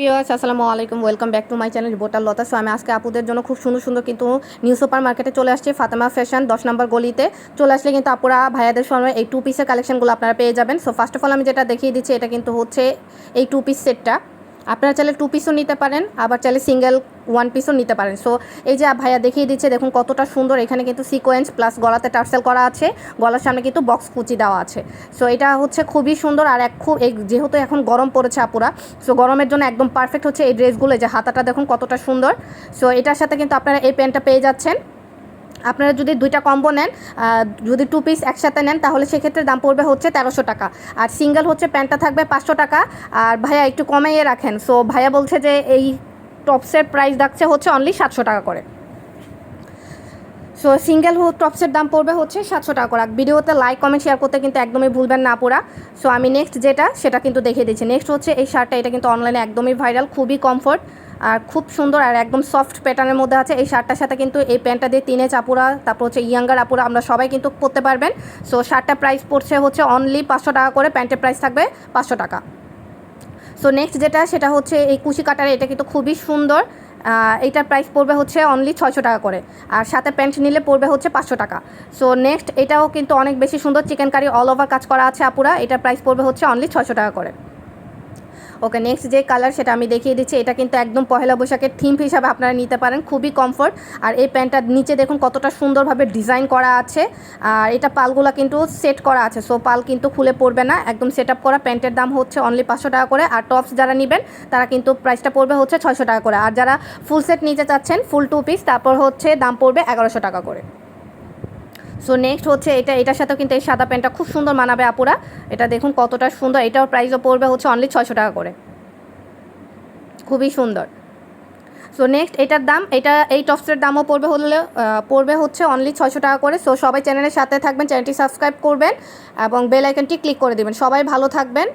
Viewers, আসসালামু আলাইকুম। Welcome back to my channel bottle লতা সো আমি আজকে আপুদের জন্য খুব সুন্দর সুন্দর কিন্তু নিউ সুপার মার্কেটে চলে আসছে ফাতেমা ফ্যাশন দশ নম্বর গলিতে। চলে আসলে কিন্তু আপুরা ভাইয়াদের সময় এই টু পিসের কালেকশনগুলো আপনারা পেয়ে যাবেন। সো ফার্স্ট অফ অল আমি যেটা দেখিয়ে দিচ্ছি, এটা কিন্তু হচ্ছে এই টু পিস সেটটা আপনারা চাইলে টু পিসও নিতে পারেন, আবার চাইলে সিঙ্গেল ওয়ান পিসও নিতে পারেন। সো এই যে ভাইয়া দেখিয়ে দিচ্ছে, দেখুন কতটা সুন্দর, এখানে কিন্তু সিকোয়েন্স প্লাস গলাতে টার্সেল করা আছে, গলার সামনে কিন্তু বক্স কুচি দেওয়া আছে। সো এটা হচ্ছে খুবই সুন্দর, আর এক খুব এই যেহেতু এখন গরম পড়েছে আপুরা সো গরমের জন্য একদম পারফেক্ট হচ্ছে এই ড্রেসগুলো যে হাতাটা দেখুন কতটা সুন্দর। সো এটার সাথে কিন্তু আপনারা এই প্যান্টটা পেয়ে যাচ্ছেন। আপনারা যদি দুইটা কম্বো নেন যদি টু পিস একসাথে নেন, তাহলে সেক্ষেত্রে দাম পড়বে হচ্ছে তেরোশো টাকা। আর সিঙ্গেল হচ্ছে প্যান্টটা থাকবে পাঁচশো টাকা। আর ভাইয়া একটু কমাইয়ে রাখেন। সো ভাইয়া বলছে যে এই টপসের প্রাইস রাখছে হচ্ছে অনলি সাতশো টাকা করে। সো সিঙ্গেল টপসের দাম পড়বে হচ্ছে সাতশো টাকা করে। ভিডিওতে লাইক কমেন্ট শেয়ার করতে কিন্তু একদমই ভুলবেন না পুরা সো আমি নেক্সট যেটা, সেটা কিন্তু দেখিয়ে দিচ্ছি। নেক্সট হচ্ছে এই শার্টটা। এটা কিন্তু অনলাইনে একদমই ভাইরাল খুবই কমফোর্ট আর খুব সুন্দর আর একদম সফট প্যাটার্নের মধ্যে আছে। এই শার্টটার সাথে কিন্তু এই প্যান্টটা দিয়ে তিনে চাপুরা, তারপর হচ্ছে ইয়াঙ্গার আপুরা, আমরা সবাই কিন্তু পরতে পারবেন। সো শার্টটার প্রাইস পড়ছে হচ্ছে অনলি পাঁচশো টাকা করে, প্যান্টের প্রাইস থাকবে পাঁচশো টাকা। সো নেক্সট যেটা, সেটা হচ্ছে এই কুশি কাটার, এটা কিন্তু খুবই সুন্দর। এইটার প্রাইস পড়বে হচ্ছে অনলি ছয়শো টাকা করে। আর সাথে প্যান্ট নিলে পড়বে হচ্ছে পাঁচশো টাকা। সো নেক্সট এটাও কিন্তু অনেক বেশি সুন্দর। চিকেন কারি অল ওভার কাজ করা আছে আপুরা। এটার প্রাইস পড়বে হচ্ছে অনলি ছয়শো টাকা করে। ওকে নেক্সট যে কালার সেটা আমি দেখিয়ে দিচ্ছি, এটা কিন্তু একদম পহেলা বৈশাখের থিম হিসাবে আপনারা নিতে পারেন, খুবই কমফোর্ট আর এই প্যান্টটার নিচে দেখুন কতটা সুন্দরভাবে ডিজাইন করা আছে, আর এটা পালগুলো কিন্তু সেট করা আছে সো পাল কিন্তু খুলে পড়বে না, একদম সেট আপ করা, প্যান্টের দাম হচ্ছে অনলি পাঁচশো টাকা করে, আর টপস যারা নেবেন, তারা কিন্তু প্রাইসটা পড়বে হচ্ছে ছয়শো টাকা করে, আর যারা ফুল সেট নিতে চাচ্ছেন ফুল টু পিস তারপর হচ্ছে দাম পড়বে এগারোশো টাকা করে। সো নেক্সট হচ্ছে এটা, এটার সাথেও কিন্তু এই সাদা প্যান্টটা খুব সুন্দর মানাবে আপুরা। এটা দেখুন কতটা সুন্দর, এটাও প্রাইসও পড়বে হচ্ছে অনলি ছয়শো টাকা করে। খুবই সুন্দর। সো নেক্সট এটার দাম, এটা, এই টপসের দামও পড়বে হলে পড়বে হচ্ছে অনলি ছয়শো টাকা করে। সো সবাই চ্যানেলের সাথে থাকবেন চ্যানেলটি সাবস্ক্রাইব করবেন এবং বেল আইকনটি ক্লিক করে দেবেন। সবাই ভালো থাকবেন।